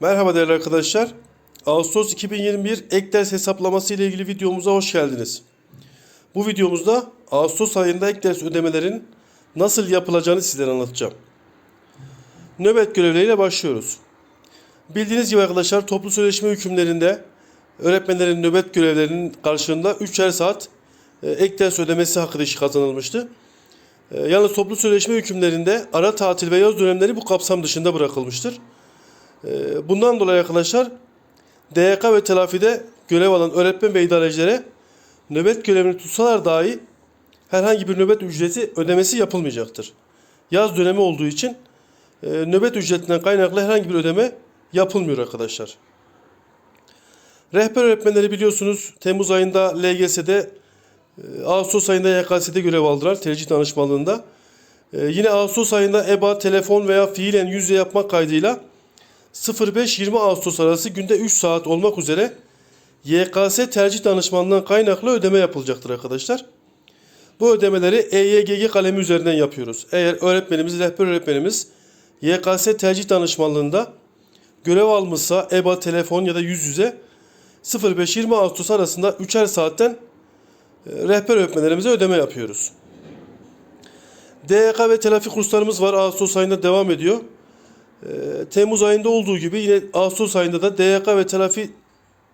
Merhaba değerli arkadaşlar. Ağustos 2021 ek ders hesaplaması ile ilgili videomuza hoş geldiniz. Bu videomuzda Ağustos ayında ek ders ödemelerin nasıl yapılacağını sizlere anlatacağım. Nöbet görevleriyle başlıyoruz. Bildiğiniz gibi arkadaşlar toplu sözleşme hükümlerinde öğretmenlerin nöbet görevlerinin karşılığında 3'er saat e, ek ders ödemesi hakkı dışı kazanılmıştı. E, Yalnız toplu sözleşme hükümlerinde ara tatil ve yaz dönemleri bu kapsam dışında bırakılmıştır. Ee, Bundan dolayı arkadaşlar DYK ve telafide görev alan öğretmen ve idarecilere nöbet görevini tutsalar dahi herhangi bir nöbet ücreti ödemesi yapılmayacaktır. Yaz dönemi olduğu için e, nöbet ücretinden kaynaklı herhangi bir ödeme yapılmıyor arkadaşlar. Rehber öğretmenleri biliyorsunuz Temmuz ayında LGS'de, e, Ağustos ayında YKS'de görev aldılar tercih danışmanlığında. E, Yine Ağustos ayında EBA, telefon veya fiilen yüz yapmak kaydıyla 05-20 Ağustos arası günde 3 saat olmak üzere YKS tercih danışmanlığından kaynaklı ödeme yapılacaktır arkadaşlar. Bu ödemeleri EYGG kalemi üzerinden yapıyoruz. Eğer öğretmenimiz, rehber öğretmenimiz YKS tercih danışmanlığında görev almışsa EBA, telefon ya da yüz yüze 05-20 Ağustos arasında 3'er saatten e, rehber öğretmenlerimize ödeme yapıyoruz. DYK ve telafi kurslarımız var. Ağustos ayında devam ediyor. Ee, Temmuz ayında olduğu gibi yine Ağustos ayında da DYK ve telafi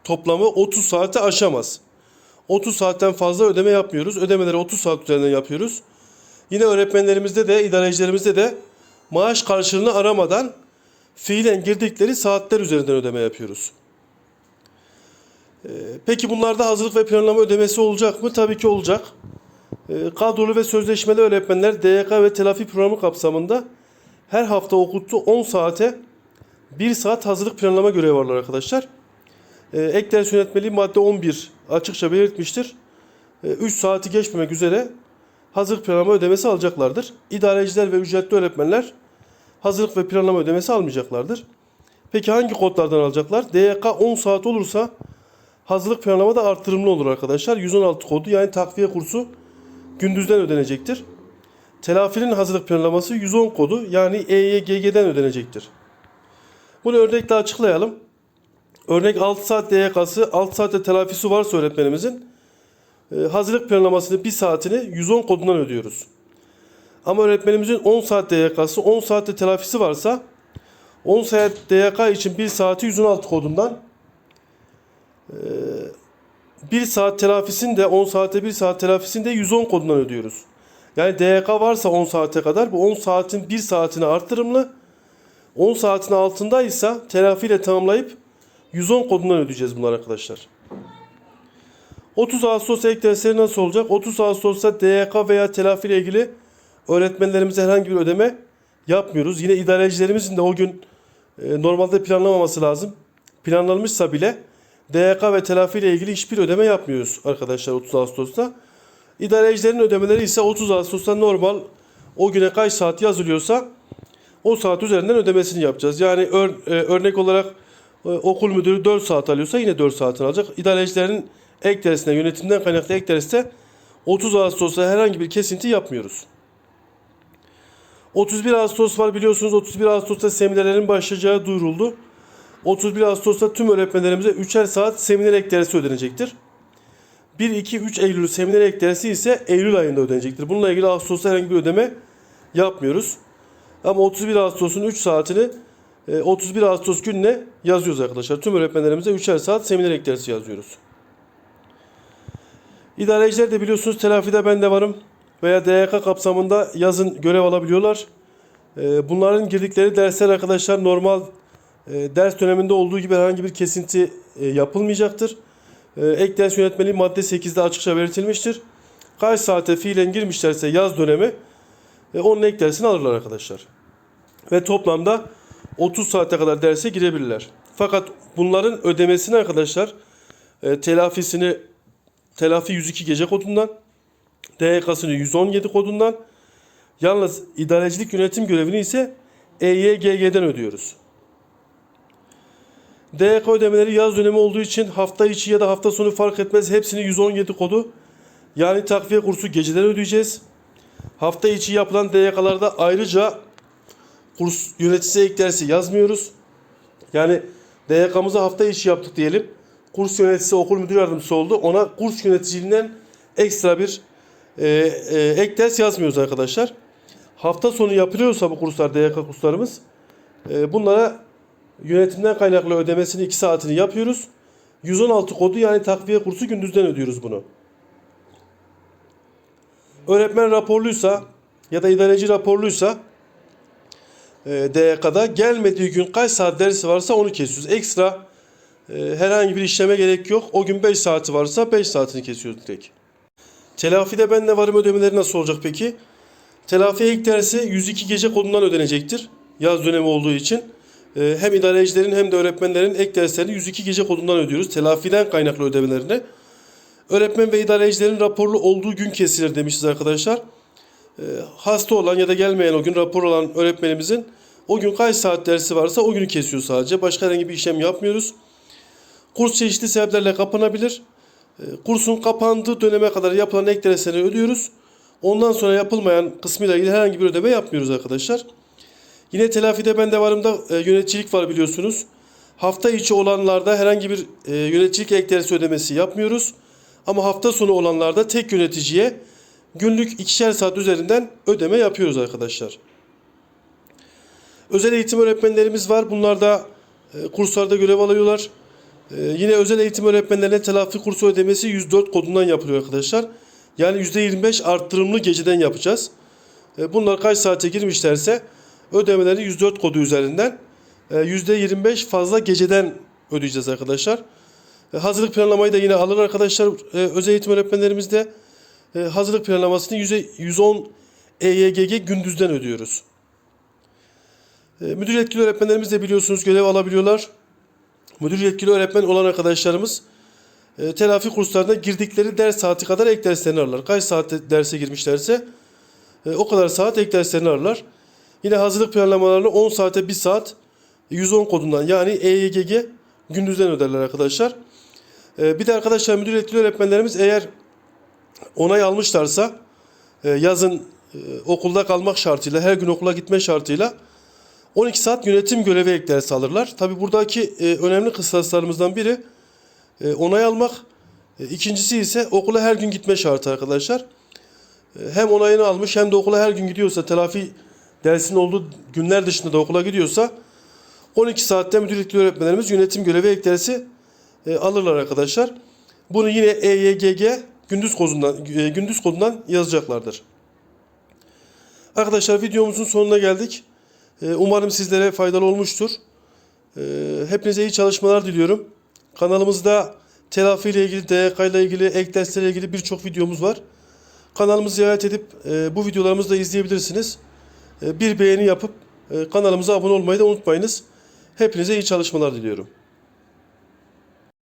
toplamı 30 saate aşamaz. 30 saatten fazla ödeme yapmıyoruz. Ödemeleri 30 saat üzerinden yapıyoruz. Yine öğretmenlerimizde de idarecilerimizde de maaş karşılığını aramadan fiilen girdikleri saatler üzerinden ödeme yapıyoruz. Ee, Peki bunlarda hazırlık ve planlama ödemesi olacak mı? Tabii ki olacak. Ee, Kadrolu ve sözleşmeli öğretmenler DYK ve telafi programı kapsamında her hafta okuttu 10 saate 1 saat hazırlık planlama görevi varlar arkadaşlar. Ee, ek ders yönetmeliği madde 11 açıkça belirtmiştir. 3 saati geçmemek üzere hazırlık planlama ödemesi alacaklardır. İdareciler ve ücretli öğretmenler hazırlık ve planlama ödemesi almayacaklardır. Peki hangi kodlardan alacaklar? DYK 10 saat olursa hazırlık planlama da artırımlı olur arkadaşlar. 116 kodu yani takviye kursu gündüzden ödenecektir. Telafinin hazırlık planlaması 110 kodu yani EYGG'den ödenecektir. Bunu örnekle açıklayalım. Örnek 6 saat DYK'sı 6 saatte telafisi varsa öğretmenimizin e, hazırlık planlamasını 1 saatini 110 kodundan ödüyoruz. Ama öğretmenimizin 10 saat DYK'sı 10 saatte telafisi varsa 10 saat DYK için 1 saati 116 kodundan 1 saat telafisini de 10 saate 1 saat telafisini de 110 kodundan ödüyoruz. Yani DYK varsa 10 saate kadar bu 10 saatin 1 saatine artırımlı. 10 saatin altındaysa telafiyle tamamlayıp 110 kodundan ödeyeceğiz bunlar arkadaşlar. 30 Ağustos ek dersleri nasıl olacak? 30 Ağustos'ta DYK veya telafi ile ilgili öğretmenlerimize herhangi bir ödeme yapmıyoruz. Yine idarecilerimizin de o gün e, normalde planlamaması lazım. Planlanmışsa bile DYK ve telafi ile ilgili hiçbir ödeme yapmıyoruz arkadaşlar 30 Ağustos'ta. İdarecilerin ödemeleri ise 30 Ağustos'ta normal o güne kaç saat yazılıyorsa o saat üzerinden ödemesini yapacağız. Yani ör- e, örnek olarak e, okul müdürü 4 saat alıyorsa yine 4 saatini alacak. İdarecilerin ek dersine yönetimden kaynaklı ek derste 30 Ağustos'ta herhangi bir kesinti yapmıyoruz. 31 Ağustos var biliyorsunuz 31 Ağustos'ta seminerlerin başlayacağı duyuruldu. 31 Ağustos'ta tüm öğretmenlerimize 3'er saat seminer ek dersi ödenecektir. 1-2-3 Eylül seminer ek dersi ise Eylül ayında ödenecektir. Bununla ilgili Ağustos'ta herhangi bir ödeme yapmıyoruz. Ama 31 Ağustos'un 3 saatini e, 31 Ağustos gününe yazıyoruz arkadaşlar. Tüm öğretmenlerimize 3'er saat seminer ek dersi yazıyoruz. İdareciler de biliyorsunuz telafide ben de varım veya DYK kapsamında yazın görev alabiliyorlar. E, Bunların girdikleri dersler arkadaşlar normal e, ders döneminde olduğu gibi herhangi bir kesinti e, yapılmayacaktır. E, Ek ders yönetmeliği madde 8'de açıkça belirtilmiştir. Kaç saate fiilen girmişlerse yaz dönemi e, onun ek dersini alırlar arkadaşlar. Ve toplamda 30 saate kadar derse girebilirler. Fakat bunların ödemesini arkadaşlar e, telafisini telafi 102 gece kodundan DYK'sını 117 kodundan yalnız idarecilik yönetim görevini ise EYGG'den ödüyoruz. DYK ödemeleri yaz dönemi olduğu için hafta içi ya da hafta sonu fark etmez hepsini 117 kodu yani takviye kursu geceden ödeyeceğiz. Hafta içi yapılan DYK'larda ayrıca kurs yöneticisi ek dersi yazmıyoruz. Yani DYK'mızı hafta içi yaptık diyelim. Kurs yöneticisi, okul müdür yardımcısı oldu. Ona kurs yöneticiliğinden ekstra bir e, e, ek ders yazmıyoruz arkadaşlar. Hafta sonu yapılıyorsa bu kurslar, DYK kurslarımız e, bunlara yönetimden kaynaklı ödemesini 2 saatini yapıyoruz. 116 kodu yani takviye kursu gündüzden ödüyoruz bunu. Öğretmen raporluysa ya da idareci raporluysa e, DYK'da gelmediği gün kaç saat dersi varsa onu kesiyoruz. Ekstra e, herhangi bir işleme gerek yok. O gün 5 saati varsa 5 saatini kesiyoruz direkt. Telafide ben de varım ödemeleri nasıl olacak peki? Telafiye ilk dersi 102 gece kodundan ödenecektir. Yaz dönemi olduğu için. E, hem idarecilerin hem de öğretmenlerin ek derslerini 102 gece kodundan ödüyoruz. Telafiden kaynaklı ödemelerini. Öğretmen ve idarecilerin raporlu olduğu gün kesilir demişiz arkadaşlar. Ee, hasta olan ya da gelmeyen o gün rapor olan öğretmenimizin o gün kaç saat dersi varsa o günü kesiyor sadece. Başka herhangi bir işlem yapmıyoruz. Kurs çeşitli sebeplerle kapanabilir. Ee, kursun kapandığı döneme kadar yapılan ek dersleri ödüyoruz. Ondan sonra yapılmayan kısmıyla ilgili herhangi bir ödeme yapmıyoruz arkadaşlar. Yine telafide ben de varımda e, yöneticilik var biliyorsunuz. Hafta içi olanlarda herhangi bir e, yöneticilik ek dersi ödemesi yapmıyoruz. Ama hafta sonu olanlarda tek yöneticiye günlük ikişer saat üzerinden ödeme yapıyoruz arkadaşlar. Özel eğitim öğretmenlerimiz var. Bunlar da e, kurslarda görev alıyorlar. E, yine özel eğitim öğretmenlerine telafi kursu ödemesi 104 kodundan yapılıyor arkadaşlar. Yani %25 arttırımlı geceden yapacağız. E, bunlar kaç saate girmişlerse ödemeleri 104 kodu üzerinden e, %25 fazla geceden ödeyeceğiz arkadaşlar. E, Hazırlık planlamayı da yine alır arkadaşlar. E, özel eğitim öğretmenlerimiz de e, hazırlık planlamasını yüze- 110 EYGG gündüzden ödüyoruz. E, Müdür yetkili öğretmenlerimiz de biliyorsunuz görev alabiliyorlar. Müdür yetkili öğretmen olan arkadaşlarımız e, telafi kurslarına girdikleri ders saati kadar ek derslerini alırlar. Kaç saatte derse girmişlerse e, o kadar saat ek derslerini alırlar. Yine hazırlık planlamalarını 10 saate 1 saat 110 kodundan yani EYGG gündüzden öderler arkadaşlar. E, bir de arkadaşlar müdür yetkili öğretmenlerimiz eğer onay almışlarsa e, yazın e, okulda kalmak şartıyla her gün okula gitme şartıyla 12 saat yönetim görevi ek ders alırlar. Tabi buradaki e, önemli kıstaslarımızdan biri onay almak. İkincisi ise okula her gün gitme şartı arkadaşlar. Hem onayını almış hem de okula her gün gidiyorsa telafi dersinin olduğu günler dışında da okula gidiyorsa 12 saatte müdür yetkili öğretmenlerimiz yönetim görevi ek dersi e, alırlar arkadaşlar. Bunu yine EYGG gündüz kodundan e, gündüz kodundan yazacaklardır. Arkadaşlar videomuzun sonuna geldik. E, umarım sizlere faydalı olmuştur. E, hepinize iyi çalışmalar diliyorum. Kanalımızda telafi ile ilgili, DYK ile ilgili, ek derslerle ilgili birçok videomuz var. Kanalımızı ziyaret edip e, bu videolarımızı da izleyebilirsiniz. E, bir beğeni yapıp e, kanalımıza abone olmayı da unutmayınız. Hepinize iyi çalışmalar diliyorum.